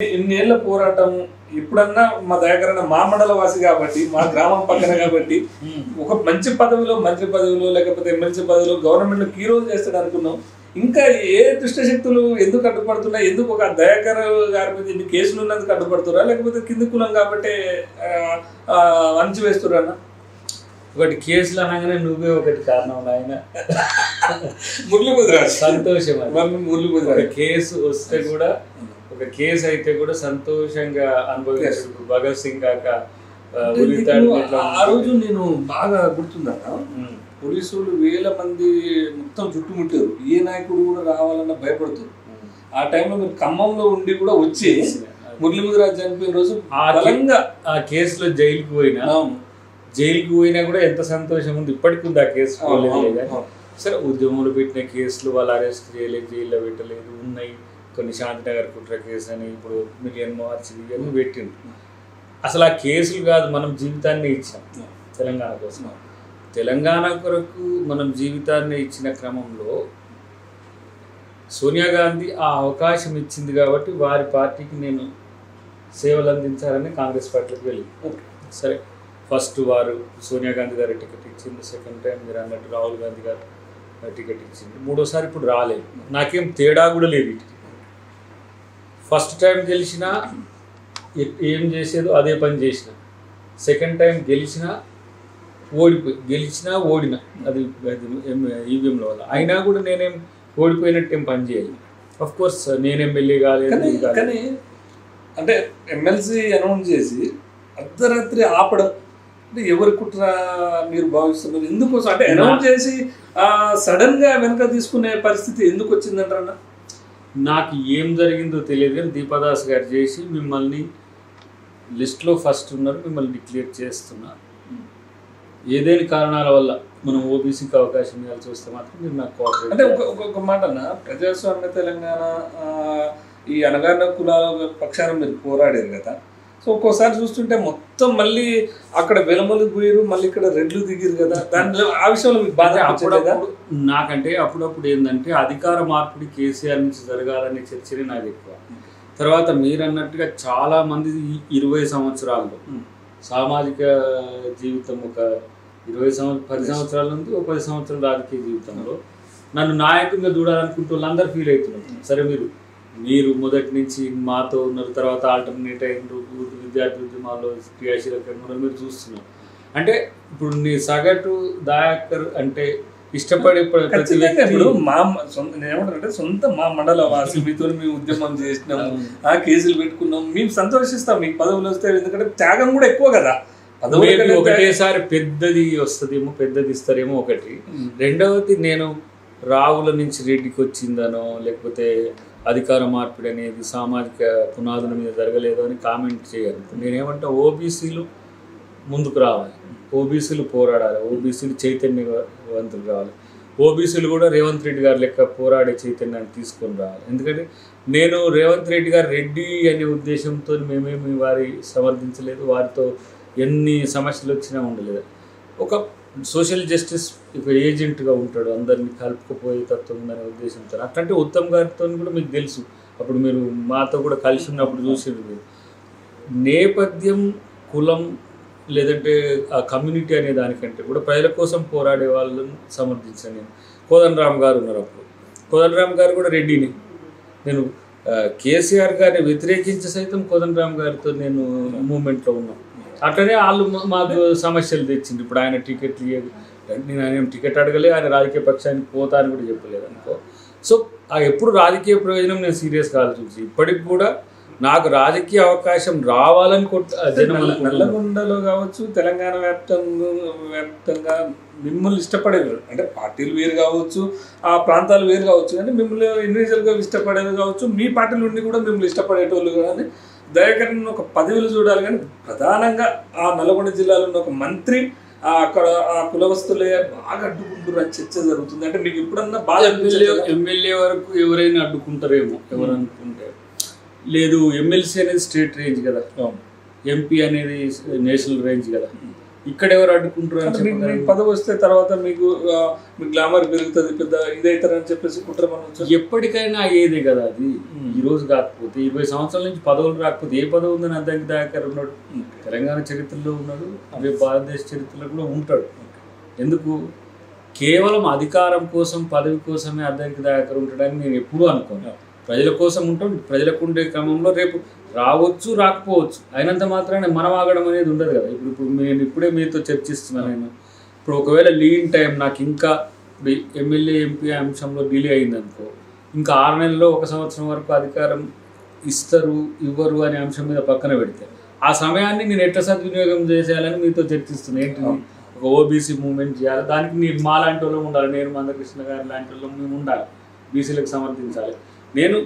ఇన్నేళ్ళ పోరాటం ఇప్పుడన్నా మా దగ్గర మా మండల వాసి కాబట్టి మా గ్రామం పక్కన కాబట్టి ఒక మంచి పదవిలో మంత్రి పదవిలో లేకపోతే ఎమ్మెల్సీ పదవిలో గవర్నమెంట్లో రోల్ చేస్తాడు అనుకున్నాం. ఇంకా ఏ దుష్ట శక్తులు ఎందుకు అడ్డుపడుతున్నాయి? ఎందుకు ఒక దయాకర్ గారి మీద ఇన్ని కేసులు ఉన్నందుకు అడ్డుపడుతురా లేకపోతే కింది కులం కాబట్టి అంచు వేస్తురా ఒకటి కేసులు అనగానే నువ్వే ఒకటి కారణం నాయన. మురళి సంతోషం. మురళి కేసు వస్తే కూడా ఒక కేసు అయితే కూడా సంతోషంగా అనుభవించడు భగత్ సింగ్ కాక ఆ, రోజు నేను బాగా గుర్తుందన్న. పోలీసులు వేల మంది మొత్తం చుట్టుముట్టారు. ఏ నాయకుడు కూడా రావాలన్న భయపడుతారు. ఆ టైంలో మీరు ఖమ్మంలో ఉండి కూడా వచ్చి మురళి ముదిరాజ్ చనిపోయిన రోజు బలంగా ఆ కేసులో జైలుకి పోయినా? జైలుకి పోయినా కూడా ఎంత సంతోషం ఉంది. ఇప్పటికి ఉంది ఆ కేసు. సరే ఉద్యమంలో పెట్టిన కేసులు వాళ్ళు అరెస్ట్ చేయలేదు జైల్లో పెట్టలేదు ఉన్నాయి. కొన్ని శాంతినగర్ కుట్ర కేసు అని ఇప్పుడు మిలియన్ మార్చి ఇవన్నీ పెట్టిండ్రు. అసలు ఆ కేసులు కాదు మనం జీవితాన్ని ఇచ్చాం తెలంగాణ కోసం. తెలంగాణ కొరకు మనం జీవితాన్ని ఇచ్చిన క్రమంలో సోనియా గాంధీ ఆ అవకాశం ఇచ్చింది కాబట్టి వారి పార్టీకి నేను సేవలు అందించాలని కాంగ్రెస్ పార్టీకి వెళ్ళి సరే ఫస్ట్ వారు సోనియా గాంధీ గారి టికెట్ ఇచ్చింది సెకండ్ టైం మీరు అన్నట్టు రాహుల్ గాంధీ గారు టికెట్ ఇచ్చింది మూడోసారి ఇప్పుడు రాలేదు. నాకేం తేడా కూడా లేదు ఇటు ఫస్ట్ టైం గెలిచినా ఏం చేసేదో అదే పని చేసిన. సెకండ్ టైం గెలిచినా ఓడిపోయి గెలిచినా ఓడినా. అది ఈవీఎంల వల్ల. అయినా కూడా నేనేం ఓడిపోయినట్టు ఏం పని చేయాలి అఫ్ కోర్స్ నేను ఎమ్మెల్యే కాలేదు కానీ అంటే ఎమ్మెల్సీ అనౌన్స్ చేసి అర్ధరాత్రి ఆపడం. అంటే ఎవరి కుట్ర మీరు భావిస్తున్నారు? ఎందుకోసం? అంటే అనౌన్స్ చేసి సడన్గా వెనక తీసుకునే పరిస్థితి ఎందుకు వచ్చిందంటారన్న? నాకు ఏం జరిగిందో తెలియదు కానీ దీపదాస్ గారు చేసి మిమ్మల్ని లిస్ట్లో ఫస్ట్ ఉన్నారు మిమ్మల్ని డిక్లేర్ చేస్తున్నారు. ఏదైనా కారణాల వల్ల మనం ఓబీసీకి అవకాశం ఇవ్వాల్సి వస్తే మాత్రం మీరు నాకు కోఆపరేట్ అంటే ఒక ఒక- ఒక మాట అన్న ప్రజాస్వామ్య తెలంగాణ ఈ అనగారిన కులాల పక్షాన మీరు పోరాడారు కదా. సో ఒక్కోసారి చూస్తుంటే మొత్తం మళ్ళీ అక్కడ వెలమలు పోయారు మళ్ళీ ఇక్కడ రెడ్లు దిగిరు కదా. దాంట్లో ఆ విషయంలో మీకు బాధ? అప్పుడప్పుడు నాకంటే అప్పుడప్పుడు ఏంటంటే అధికార మార్పిడి కేసీఆర్ నుంచి జరగాలనే చర్చనే నాకు ఎక్కువ. తర్వాత మీరు అన్నట్టుగా చాలా మంది ఇరవై సంవత్సరాల్లో. సామాజిక జీవితం ఒక ఇరవై సంవత్సరం పది సంవత్సరాల నుండి ఒక పది సంవత్సరాల రాజకీయ జీవితంలో నన్ను నాయకుడిగా చూడాలనుకుంటూ వాళ్ళందరూ ఫీల్ అవుతున్నారు. సరే మీరు మీరు మొదటి నుంచి మాతో ఉన్నారు తర్వాత ఆల్టర్నేట్ అయినారు విద్యార్థి ఉద్యమాల్లో క్రియాశీలక ఉన్నారు మీరు చూస్తున్నారు. అంటే ఇప్పుడు నీ సగటు దాయకర్ అంటే ఇష్టపడే ఇప్పుడు మా మ- సొంత నేను ఏమంటానంటే సొంత మా మండల వాసి మీతో మేము ఉద్యమం చేసినాము ఆ కేసులు పెట్టుకున్నాం మేము సంతోషిస్తాం మీకు పదవులు వస్తే ఎందుకంటే త్యాగం కూడా ఎక్కువ కదా. పదవుల ఒకటేసారి పెద్దది వస్తుందేమో పెద్దది ఇస్తారేమో ఒకటి. రెండవది నేను రావుల నుంచి రెడ్డికి వచ్చిందనో లేకపోతే అధికార మార్పిడి అనేది సామాజిక పునాదుల మీద జరగలేదు అని కామెంట్ చేయాలి నేనేమంటే ఓబీసీలు ముందుకు రావాలి. ఓబీసీలు పోరాడాలి. ఓబీసీలు చైతన్యవంతులు కావాలి. ఓబీసీలు కూడా రేవంత్ రెడ్డి గారు లెక్క పోరాడే చైతన్యాన్ని తీసుకొని రావాలి. ఎందుకంటే నేను రేవంత్ రెడ్డి గారు రెడ్డి అనే ఉద్దేశంతో మేమేమి వారి సమర్థించలేదు. వారితో ఎన్ని సమస్యలు వచ్చినా ఉండలేదు. ఒక సోషల్ జస్టిస్ ఇప్పుడు ఏజెంట్గా ఉంటాడు అందరినీ కలుపుకుపోయే తత్వం ఉందనే ఉద్దేశంతో. అట్లాంటి ఉత్తమ్ గారితో కూడా మీకు తెలుసు. అప్పుడు మీరు మాతో కూడా కలిసి ఉన్నప్పుడు చూసారు మీరు. నేపథ్యం కులం లేదంటే ఆ కమ్యూనిటీ అనే దానికంటే కూడా ప్రజల కోసం పోరాడే వాళ్ళని సమర్థించాను నేను. కోదన్ రామ్ గారు ఉన్నారు అప్పుడు. కోదన్ రామ్ గారు కూడా రెడ్డిని. నేను కేసీఆర్ గారిని వ్యతిరేకించి సైతం కోదన్ రామ్ గారితో నేను మూమెంట్లో ఉన్నాను. అట్లనే వాళ్ళు మాకు సమస్యలు తెచ్చింది ఇప్పుడు ఆయన టికెట్లు నేను ఆయన టికెట్ అడగలే ఆయన రాజకీయ పక్షానికి పోతా అని కూడా చెప్పలేదు అనుకో. సో ఆ ఎప్పుడు రాజకీయ ప్రయోజనం నేను సీరియస్ కాదు చూసి. ఇప్పటికి కూడా నాకు రాజకీయ అవకాశం రావాలని. నల్లగొండలో కావచ్చు తెలంగాణ వ్యాప్తంగా వ్యాప్తంగా మిమ్మల్ని ఇష్టపడేది అంటే పార్టీలు వేరు కావచ్చు ఆ ప్రాంతాలు వేరు కావచ్చు. కానీ మిమ్మల్ని ఇండివిజువల్గా ఇష్టపడేది కావచ్చు మీ పార్టీ నుండి కూడా మిమ్మల్ని ఇష్టపడేటోళ్ళు కానీ దయాకరణ ఒక పదవులు చూడాలి కానీ ప్రధానంగా ఆ నల్గొండ జిల్లాలో ఉన్న ఒక మంత్రి అక్కడ ఆ కులవస్తులే బాగా అడ్డుకుంటారు అని చర్చ జరుగుతుంది. అంటే మీకు ఎప్పుడన్నా బాగా ఎమ్మెల్యే ఎమ్మెల్యే వరకు ఎవరైనా అడ్డుకుంటారేమో ఎవరు అనుకుంటే లేదు ఎమ్మెల్సీ అనేది స్టేట్ రేంజ్ కదా. ఎంపీ అనేది నేషనల్ రేంజ్ కదా. ఇక్కడ ఎవరు అడ్డుకుంటారు? పదవి వస్తే తర్వాత మీకు మీ గ్లామర్ పెరుగుతుంది పెద్ద ఇదైతారని చెప్పేసి కుట్ర మనం ఎప్పటికైనా అయ్యేదే కదా అది. ఈ రోజు కాకపోతే ఇరవై సంవత్సరాల నుంచి పదవులు రాకపోతే ఏ పదవి ఉందని అద్దంకి దాకా ఉన్నాడు? తెలంగాణ చరిత్రలో ఉన్నాడు అవే భారతదేశ చరిత్రలో కూడా ఉంటాడు. ఎందుకు? కేవలం అధికారం కోసం పదవి కోసమే అద్దంకి దగ్గర ఉంటాడని నేను ఎప్పుడూ అనుకోను. ప్రజల కోసం ఉంటాం ప్రజలకు ఉండే క్రమంలో రేపు రావచ్చు రాకపోవచ్చు. అయినంత మాత్రానే మనం ఆగడం అనేది ఉండదు కదా. ఇప్పుడు ఇప్పుడు నేను ఇప్పుడే మీతో చర్చిస్తున్నాను నేను. ఇప్పుడు ఒకవేళ లీన్ టైం నాకు ఇంకా ఎమ్మెల్యే ఎంపీ అంశంలో డిలే అయిందనుకో ఇంకా ఆరు నెలల్లో ఒక సంవత్సరం వరకు అధికారం ఇస్తారు ఇవ్వరు అనే అంశం మీద పక్కన పెడితే ఆ సమయాన్ని నేను ఎట్లా సద్వినియోగం చేసేయాలని మీతో చర్చిస్తున్నాను ఏంటి? ఒక ఓబీసీ మూవ్మెంట్ చేయాలి. దానికి నేను మా లాంటి వాళ్ళు ఉండాలి. నేను మందకృష్ణ గారి లాంటి వాళ్ళు మేము ఉండాలి. బీసీలకు సమర్థించాలి. నేను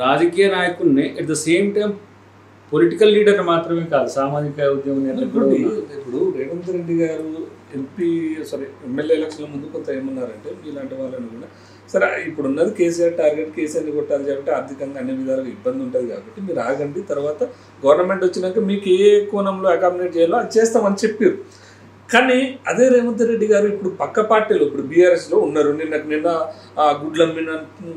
రాజకీయ నాయకుడిని at the same time political leader మాత్రమే కాదు సామాజిక ఉద్యమ నేత కూడా ఇప్పుడు రేవంత్ రెడ్డి గారు ఎంపీ సారీ ఎమ్మెల్యే ఎలక్షన్ల ముందు కొంత ఏమన్నారంటే మీలాంటి వాళ్ళని కూడా సరే ఇప్పుడు ఉన్నది కేసీఆర్ టార్గెట్ కేసీఆర్ని కొట్టాలి కాబట్టి ఆర్థికంగా అన్ని విధాలుగా ఇబ్బంది ఉంటుంది కాబట్టి మీరు ఆగండి తర్వాత గవర్నమెంట్ వచ్చినాక మీకు ఏ కోణంలో అకామిడేట్ చేయాలో అది చేస్తామని చెప్పారు. కానీ అదే రేవంత్ రెడ్డి గారు ఇప్పుడు పక్క పార్టీలో ఇప్పుడు బీఆర్ఎస్లో ఉన్నారు. నిన్న నిన్న ఆ, గుడ్ల మీద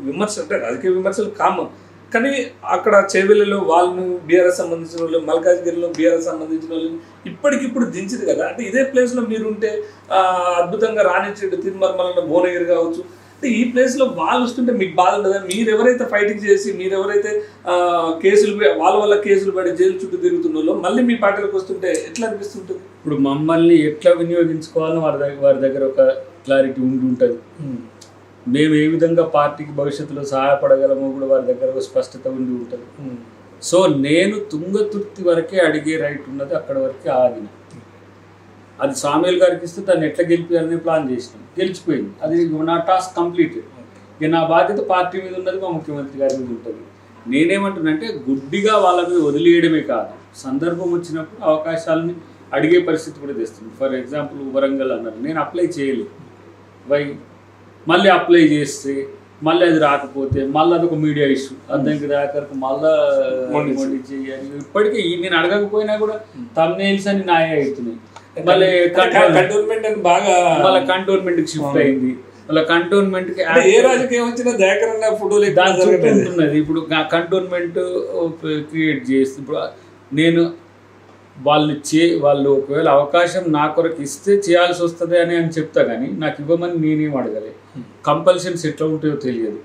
విమర్శ అంటే రాజకీయ విమర్శలు కామన్. కానీ అక్కడ చేవెళ్ళలో వాళ్ళను బీఆర్ఎస్ సంబంధించిన వాళ్ళు మల్కాజ్గిరిలో బీఆర్ఎస్ సంబంధించిన వాళ్ళు ఇప్పటికిప్పుడు దించింది కదా. అంటే ఇదే ప్లేస్లో మీరుంటే అద్భుతంగా రాణించేడు తిరుమల భువనగిరి కావచ్చు. అంటే ఈ ప్లేస్లో వాళ్ళు వస్తుంటే మీకు బాధ ఉండదా? మీరు ఎవరైతే ఫైటింగ్ చేసి మీరు ఎవరైతే కేసులు వాళ్ళ వల్ల కేసులు పడి జైలు చుట్టూ తిరుగుతున్న వాళ్ళు మళ్ళీ మీ పార్టీలోకి వస్తుంటే ఎట్లా అనిపిస్తుంటుంది? ఇప్పుడు మమ్మల్ని ఎట్లా వినియోగించుకోవాలని వారి దగ్గర వారి దగ్గర ఒక క్లారిటీ ఉండి ఉంటుంది. మేము ఏ విధంగా పార్టీకి భవిష్యత్తులో సహాయపడగలమో కూడా వారి దగ్గర స్పష్టత ఉండి ఉంటుంది. సో నేను తుంగతుర్తి వరకే అడిగే రైట్ ఉన్నది అక్కడ వరకే ఆగిన. అది సామ్యుల్ గారికి ఇస్తే దాన్ని ఎట్లా గెలిపించాలని ప్లాన్ చేసినాం. గెలిచిపోయింది. అది నా టాస్క్ కంప్లీటెడ్. ఇక నా బాధ్యత పార్టీ మీద ఉన్నది మా ముఖ్యమంత్రి గారి మీద ఉంటుంది. నేనేమంటున్నానంటే గుడ్డిగా వాళ్ళ మీద వదిలేయడమే కాదు. సందర్భం వచ్చినప్పుడు అవకాశాలని అడిగే పరిస్థితి కూడా తెస్తుంది. ఫర్ ఎగ్జాంపుల్ వరంగల్ అన్నారు. నేను అప్లై చేయలేదు. వై మళ్ళీ అప్లై చేస్తే మళ్ళీ అది రాకపోతే మళ్ళీ అదొక మీడియా ఇష్యూ అర్థంకి దాకరకు మళ్ళా ఇప్పటికీ నేను అడగకపోయినా కూడా తమ్నేల్స్ అని నాయ అవుతున్నాయి. మళ్ళీ కంటోన్మెంట్ అని బాగా మళ్ళీ కంటోన్మెంట్కి షిఫ్ట్ అయింది. మళ్ళీ కంటోన్మెంట్కి ఏ రాజకీయం వచ్చినా అన్న ఫోటోలు. ఉంటున్నది. ఇప్పుడు కంటోన్మెంట్ క్రియేట్ చేసి ఇప్పుడు నేను వాళ్ళు చే వాళ్ళు ఒకవేళ అవకాశం నా కొరకు ఇస్తే చేయాల్సి వస్తుంది అని అని చెప్తా కానీ నాకు ఇవ్వమని నేనేం అడగలే. కంపల్షన్స్ ఎట్లా ఉంటాయో తెలియదు.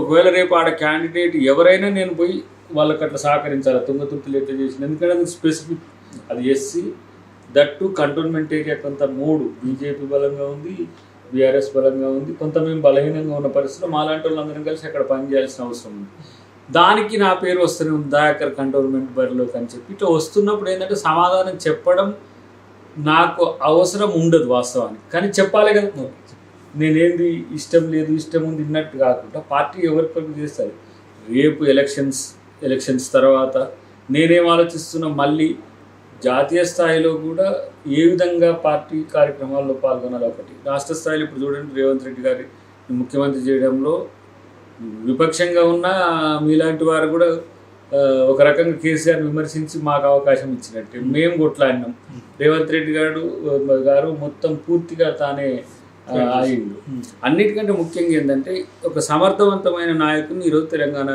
ఒకవేళ రేపు ఆడ క్యాండిడేట్ ఎవరైనా నేను పోయి వాళ్ళకి అట్లా సహకరించాలి? తుంగతుర్తులు ఎట్లా చేసిన. ఎందుకంటే అది స్పెసిఫిక్ అది SC that to cantonment area కొంత మూడు. బీజేపీ బలంగా ఉంది బీఆర్ఎస్ బలంగా ఉంది కొంత మేము బలహీనంగా ఉన్న పరిస్థితిలో మాలాంటి వాళ్ళందరం కలిసి అక్కడ పనిచేయాల్సిన అవసరం ఉంది. దానికి నా పేరు వస్తూనే ఉంది దయాకర్ కంటోన్మెంట్ బరిలోకి అని చెప్పి. ఇట్లా వస్తున్నప్పుడు ఏంటంటే సమాధానం చెప్పడం నాకు అవసరం ఉండదు వాస్తవానికి. కానీ చెప్పాలి కదా. నేనేంది ఇష్టం లేదు ఇష్టం ఉంది ఇన్నట్టు కాకుండా పార్టీ ఎవరి కొరకు చేస్తుంది రేపు ఎలక్షన్స్ ఎలక్షన్స్ తర్వాత నేనేం ఆలోచిస్తున్నా మళ్ళీ జాతీయ స్థాయిలో కూడా ఏ విధంగా పార్టీ కార్యక్రమాల్లో పాల్గొనాలి ఒకటి. రాష్ట్ర స్థాయిలో ఇప్పుడు చూడండి రేవంత్ రెడ్డి గారి ముఖ్యమంత్రి చేయడంలో విపక్షంగా ఉన్న మీలాంటి వారు కూడా ఒక రకంగా కేసీఆర్ విమర్శించి మాకు అవకాశం ఇచ్చినట్టు. మేము కొట్లాడినాం. రేవంత్ రెడ్డి గారు గారు మొత్తం పూర్తిగా తానే అన్నిటికంటే ముఖ్యంగా ఏంటంటే ఒక సమర్థవంతమైన నాయకుని ఈరోజు తెలంగాణ